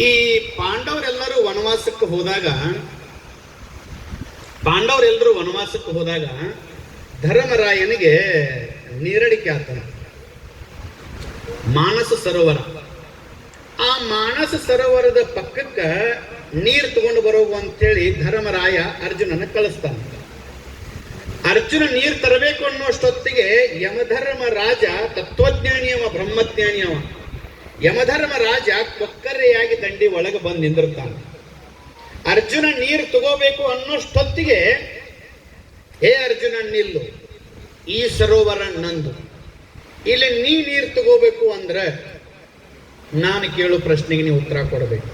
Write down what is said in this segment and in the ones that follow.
ಈ ಪಾಂಡವರೆಲ್ಲರೂ ವನವಾಸಕ್ಕೆ ಹೋದಾಗ, ಪಾಂಡವರೆಲ್ಲರೂ ವನವಾಸಕ್ಕೆ ಹೋದಾಗ ಧರ್ಮರಾಯನಿಗೆ ನೀರಡಿಕೆ ಆತನ ಮಾನಸ ಸರೋವರ. ಆ ಮಾನಸ ಸರೋವರದ ಪಕ್ಕಕ್ಕ ನೀರು ತಗೊಂಡು ಬರೋಗು ಅಂತೇಳಿ ಧರ್ಮರಾಯ ಅರ್ಜುನನ ಕಳಿಸ್ತಾನ. ಅರ್ಜುನ ನೀರು ತರಬೇಕು ಅನ್ನೋಷ್ಟೊತ್ತಿಗೆ ಯಮಧರ್ಮ ರಾಜ ತತ್ವಜ್ಞಾನಿಯವ, ಬ್ರಹ್ಮಜ್ಞಾನಿಯವ. ಯಮಧರ್ಮ ರಾಜ ಕೊಕ್ಕರೆಯಾಗಿ ದಂಡಿ ಒಳಗೆ ಬಂದು ನಿಂದಿರ್ತಾನೆ. ಅರ್ಜುನ ನೀರು ತಗೋಬೇಕು ಅನ್ನೋಷ್ಟೊತ್ತಿಗೆ, ಹೇ ಅರ್ಜುನ, ನಿಲ್ಲು. ಈ ಸರೋವರ ನಂದು. ಇಲ್ಲಿ ನೀ ನೀರು ತಗೋಬೇಕು ಅಂದ್ರೆ ನಾನು ಕೇಳೋ ಪ್ರಶ್ನೆಗೆ ನೀವು ಉತ್ತರ ಕೊಡಬೇಕು.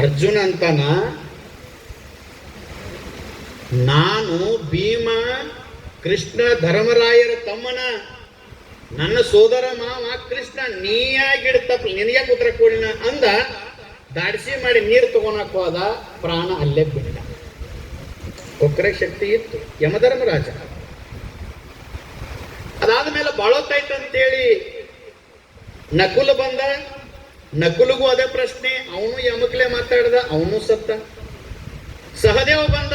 ಅರ್ಜುನ ಅಂತಾನ, ನಾನು ಭೀಮ, ಕೃಷ್ಣ, ಧರ್ಮರಾಯರ ತಮ್ಮನ ನನ್ನ ಸೋದರ ಮಾವ ಕೃಷ್ಣ ನೀಯಾಗಿಡ್ತಪ್ಪ ನಿನಗೆ ಉತ್ತರ ಕೊಡಿನ ಅಂದ, ದಾಡಿಸಿ ಮಾಡಿ ನೀರು ತಗೊಳಕ್ ಹೋದ ಪ್ರಾಣ ಅಲ್ಲೇ ಬಿಟ್ಟ ಕೊಕ್ಕರೆ ಶಕ್ತಿ ಇತ್ತು ಯಮಧರ್ಮರಾಜ ಅದಾದ ಮೇಲೆ ಬಾಳೋತಾಯ್ತು ಅಂತೇಳಿ ನಕುಲ ಬಂದ, ನಕುಲಗೂ ಅದೇ ಪ್ರಶ್ನೆ, ಅವನು ಯಮಕ್ಲೆ ಮಾತಾಡ್ದ, ಅವನು ಸತ್ತ. ಸಹದೇವ ಬಂದ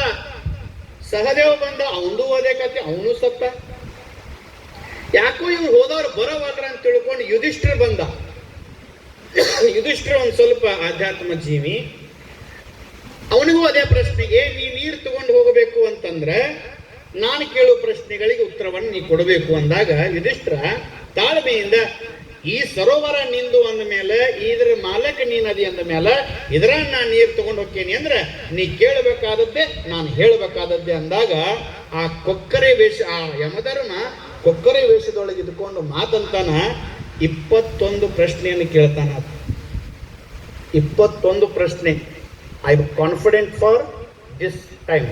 ಸಹದೇವ ಬಂದ ಅವನು ಅದೇ ಕತೆ, ಅವನು ಸತ್ತ. ಯಾಕೋ ಇವ್ರು ಹೋದವ್ರು ಬರೋವಲ್ರ ಅಂತ ತಿಳ್ಕೊಂಡು ಯುಧಿಷ್ಠಿರ ಬಂದ. ಯುಧಿಷ್ಠಿರ ಒಂದು ಸ್ವಲ್ಪ ಆಧ್ಯಾತ್ಮ ಜೀವಿ. ಅವನಿಗೂ ಅದೇ ಪ್ರಶ್ನೆಗೆ ನೀ ನೀರು ತಗೊಂಡು ಹೋಗಬೇಕು ಅಂತಂದ್ರೆ ನಾನು ಕೇಳುವ ಪ್ರಶ್ನೆಗಳಿಗೆ ಉತ್ತರವನ್ನು ನೀ ಕೊಡಬೇಕು ಅಂದಾಗ ಯುಧಿಷ್ಠಿರ ತಾಳ್ಮೆಯಿಂದ ಈ ಸರೋವರ ನಿಂದು ಅಂದ ಮೇಲೆ, ಇದ್ರ ಮಾಲಕ ನೀನದಿ ಅಂದ ಮೇಲೆ ಇದರ ನಾನು ನೀರು ತಗೊಂಡು ಹೋಗ್ತೀನಿ ಅಂದ್ರೆ ನೀ ಕೇಳಬೇಕಾದದ್ದೇ, ನಾನು ಹೇಳಬೇಕಾದದ್ದೇ ಅಂದಾಗ, ಆ ಕೊಕ್ಕರೆ ವೇಷ, ಆ ಯಮಧರ್ಮ ಕೊಕ್ಕರೆ ವೇಷದೊಳಗೆ ಇದ್ಕೊಂಡು ಮಾತಂತಾನ, ಇಪ್ಪತ್ತೊಂದು ಪ್ರಶ್ನೆಯನ್ನು ಕೇಳ್ತಾನ. ಇಪ್ಪತ್ತೊಂದು ಪ್ರಶ್ನೆ. I confident for this time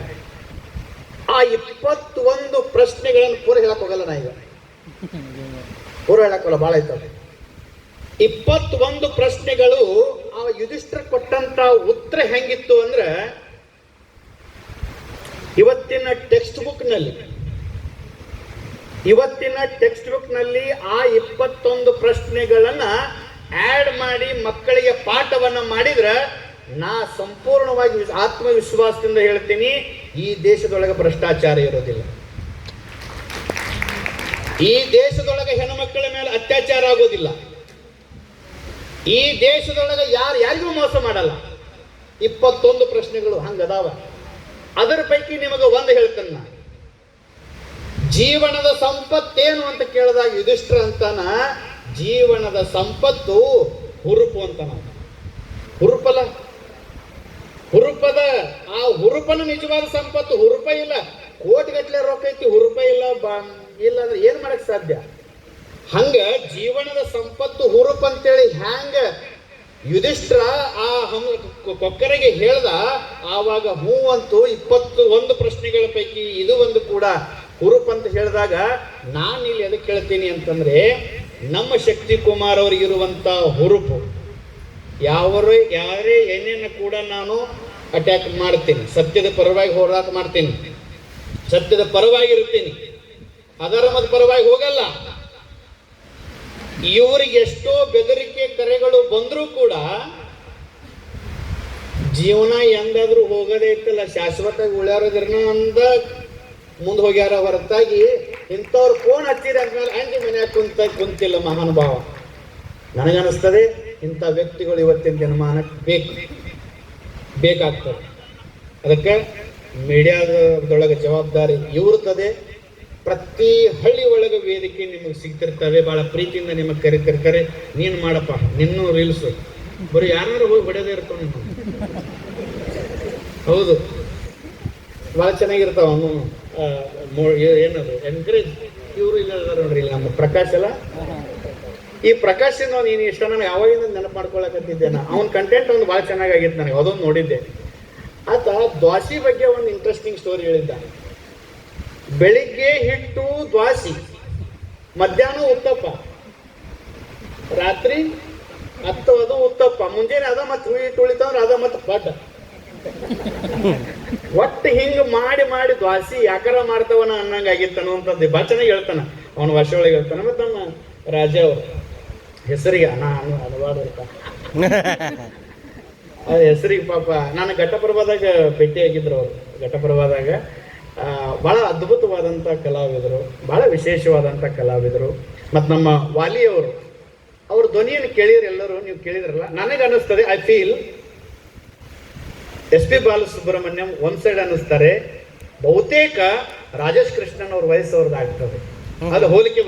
ಆ ಇಪ್ಪತ್ತೊಂದು ಪ್ರಶ್ನೆಗಳನ್ನು ಪೂರ ಹೇಳಕ್ ಹೋಗಲ್ಲ ನಾ ಈಗ. ಪೂರ ಹೇಳಕ್ಕಲ್ಲ ಭಾಳ ಐತವೆ ಇಪ್ಪತ್ತೊಂದು ಪ್ರಶ್ನೆಗಳು ಆ ಯುಧಿಷ್ಠರ ಕೊಟ್ಟಂತ ಉತ್ತರ ಹೆಂಗಿತ್ತು ಅಂದ್ರೆ ಇವತ್ತಿನ ಟೆಕ್ಸ್ಟ್ ಬುಕ್ನಲ್ಲಿ. ಇವತ್ತಿನ ಟೆಕ್ಸ್ಟ್ ಬುಕ್ನಲ್ಲಿ ಆ ಇಪ್ಪತ್ತೊಂದು ಪ್ರಶ್ನೆಗಳನ್ನ ಆಡ್ ಮಾಡಿ ಮಕ್ಕಳಿಗೆ ಪಾಠವನ್ನ ಮಾಡಿದ್ರೆ ನಾ ಸಂಪೂರ್ಣವಾಗಿ ಆತ್ಮವಿಶ್ವಾಸದಿಂದ ಹೇಳ್ತೀನಿ, ಈ ದೇಶದೊಳಗೆ ಭ್ರಷ್ಟಾಚಾರ ಇರೋದಿಲ್ಲ. ಈ ದೇಶದೊಳಗೆ ಹೆಣ್ಣು ಮಕ್ಕಳ ಮೇಲೆ ಅತ್ಯಾಚಾರ ಆಗೋದಿಲ್ಲ. ಈ ದೇಶದೊಳಗೆ ಯಾರು ಯಾರಿಗೂ ಮೋಸ ಮಾಡಲ್ಲ. ಇಪ್ಪತ್ತೊಂದು ಪ್ರಶ್ನೆಗಳು ಹಂಗದಾವ ಅದರ ಪೈಕಿ ನಿಮಗೆ ಒಂದು ಹೇಳ್ತೇನೆ ನಾನು. ಜೀವನದ ಸಂಪತ್ತೇನು ಅಂತ ಕೇಳಿದಾಗ ಯುಧಿಷ್ಠರ ಅಂತಾನ, ಜೀವನದ ಸಂಪತ್ತು ಹುರುಪು ಅಂತಾನ ಹುರುಪಲ್ಲ? ಹುರುಪದ, ಆ ಹುರುಪನ ನಿಜವಾದ ಸಂಪತ್ತು ಹುರುಪ ಇಲ್ಲ. ಕೋಟಿಗಟ್ಟಲೆ ರೊಕ್ಕ ಐತಿ, ಹುರುಪ ಇಲ್ಲ, ಬಾ, ಇಲ್ಲ ಅಂದ್ರೆ ಏನ್ ಮಾಡಕ್ ಸಾಧ್ಯ? ಹಂಗ ಜೀವನದ ಸಂಪತ್ತು ಹುರುಪ್ ಅಂತೇಳಿ ಹ್ಯಾಂಗ ಯುಧಿಷ್ಠರ ಆ ಹಮ್ ಕೊಕ್ಕರೆಗೆ ಹೇಳ್ದ, ಆವಾಗ ಹೂ ಅಂತೂ ಇಪ್ಪತ್ತು ಒಂದು ಪ್ರಶ್ನೆಗಳ ಪೈಕಿ ಇದು ಒಂದು ಕೂಡ ಹುರುಪ್ ಅಂತ ಹೇಳಿದಾಗ ನಾನು ಇಲ್ಲಿ ಎದಕ್ಕೆ ಹೇಳ್ತೀನಿ ಅಂತಂದ್ರೆ, ನಮ್ಮ ಶಕ್ತಿ ಕುಮಾರ್ ಅವರಿಗಿರುವಂತ ಹುರುಪು, ಯಾವರು, ಯಾರೇ ಏನೇನು ಕೂಡ ನಾನು ಅಟ್ಯಾಕ್ ಮಾಡ್ತೀನಿ. ಸತ್ಯದ ಪರವಾಗಿ ಹೋರಾಟ ಮಾಡ್ತೀನಿ. ಸತ್ಯದ ಪರವಾಗಿ ಇರ್ತೀನಿ ಅಧರ್ಮದ ಪರವಾಗಿ ಹೋಗಲ್ಲ. ಇವರಿಗೆ ಎಷ್ಟೋ ಬೆದರಿಕೆ ಕರೆಗಳು ಬಂದರೂ ಕೂಡ ಜೀವನ ಎಂದಾದ್ರೂ ಹೋಗೋದೇ ಇತ್ತಲ್ಲ, ಶಾಶ್ವತವಾಗಿ ಉಳ್ಯಾರೋದ್ರನ್ನ ಅಂದ ಮುಂದೆ ಹೋಗ್ಯಾರ ಹೊರತಾಗಿ ಇಂಥವ್ರು ಫೋನ್ ಹಚ್ಚಿದ ಅಂದ್ಮೇಲೆ ಹಂಗೆ ಮನ್ಯಾಗ ಕುಂತ ಕುಂತಿಲ್ಲ ಮಹಾನುಭಾವ ನನಗನ್ನಿಸ್ತದೆ ಇಂಥ ವ್ಯಕ್ತಿಗಳು ಇವತ್ತಿನ ದಿನಮಾನಕ್ಕೆ ಬೇಕು. ಬೇಕಾಗ್ತದೆ. ಅದಕ್ಕೆ ಮೀಡಿಯಾದೊಳಗೆ ಜವಾಬ್ದಾರಿ ಇವ್ರದ್ದದೆ. ಪ್ರತಿ ಹಳ್ಳಿ ಒಳಗೆ ವೇದಿಕೆ ನಿಮಗೆ ಸಿಗ್ತಿರ್ತವೆ, ಭಾಳ ಪ್ರೀತಿಯಿಂದ ನಿಮಗೆ ಕರಿತಿರ್ತಾರೆ. ನೀನು ಮಾಡಪ್ಪ, ನಿನ್ನೂ ರೀಲ್ಸು ಬರೀ ಯಾರು ಹೋಗಿ ಹೊಡೆದೇ ಇರ್ತಾವ ನೀನು. ಹೌದು. ಭಾಳ ಚೆನ್ನಾಗಿರ್ತಾವ ಅವನು. ಏನದು ಎನ್ಕರೇಜ್ ಇವರು ಇಲ್ಲ ನೋಡ್ರಿ ಇಲ್ಲಿ ನಮ್ಮ ಪ್ರಕಾಶ್ ಅಲ್ಲ ಈ ಪ್ರಕಾಶ್ ನಾವು ನೀನು ಇಷ್ಟ ನನಗೆ ಯಾವಾಗಿಂದ ನೆನಪು ಮಾಡ್ಕೊಳಕತ್ತಿದ್ದೆ ನಾ ಅವ್ನ ಕಂಟೆಂಟ್ ಒಂದು ಭಾಳ ಚೆನ್ನಾಗಾಗಿತ್ತು ನನಗೆ, ಅದೊಂದು ನೋಡಿದ್ದೆ. ಆತ ದ್ವಾಸಿ ಬಗ್ಗೆ ಒಂದು ಇಂಟ್ರೆಸ್ಟಿಂಗ್ ಸ್ಟೋರಿ ಹೇಳಿದ್ದ. ಬೆಳಿಗ್ಗೆ ಹಿಟ್ಟು ದ್ವಾಸಿ ಮಧ್ಯಾಹ್ನ ಉತ್ತಪ್ಪ. ರಾತ್ರಿ ಹತ್ತು ಅದು ಉತ್ತಪ್ಪ. ಮುಂಜಾನೆ ಅದ ಮತ್ತೆ ಹುಳಿ ಹಿಟ್ಟು ಉಳಿತಂದ್ರೆ ಅದ ಮತ್ತೆ ಪಡ್ಡ ಒಟ್ಟು ಹಿಂಗ ಮಾಡಿ ಮಾಡಿ ದ್ವಾಸಿ ಯಾಕಾರ ಮಾಡ್ತವನ ಅನ್ನಂಗ ಆಗಿತ್ತನೋ ಅಂತಂದಿ ಭಾಷಣ ಚೆನ್ನಾಗಿ ಹೇಳ್ತಾನ. ಅವನ ವರ್ಷ ಒಳಗೆ ಹೇಳ್ತಾನ ಮತ್ತೆ ನಮ್ಮ ರಾಜ ಅವರು. ಹೆಸರಿಗೆ ಅಣ್ಣ ಅನು ಅನುವಾದ ಹೆಸರಿಗೆ ಪಾಪ ನಾನು ಘಟಪ್ರಭಾದಾಗ ಭೇಟಿಯಾಗಿದ್ರು ಅವರು. ಘಟಪ್ರಭಾದಾಗ ಬಹಳ ಅದ್ಭುತವಾದಂಥ ಕಲಾವಿದರು, ಬಹಳ ವಿಶೇಷವಾದಂಥ ಕಲಾವಿದರು. ಮತ್ತು ನಮ್ಮ ವಾಲಿಯವರು ಅವ್ರ ಧ್ವನಿಯನ್ನು ಕೇಳಿದ್ರೆ ಎಲ್ಲರೂ ನೀವು ಕೇಳಿದ್ರಲ್ಲ ನನಗೆ ಅನ್ನಿಸ್ತದೆ I feel S P Balasubrahmanyam ಒಂದು ಸೈಡ್ ಅನ್ನಿಸ್ತಾರೆ. ಬಹುತೇಕ ರಾಜೇಶ್ ಕೃಷ್ಣನ್ ಅವ್ರ ವಯಸ್ಸು ಆಗ್ತದೆ ಅದು ಹೋಲಿಕೆ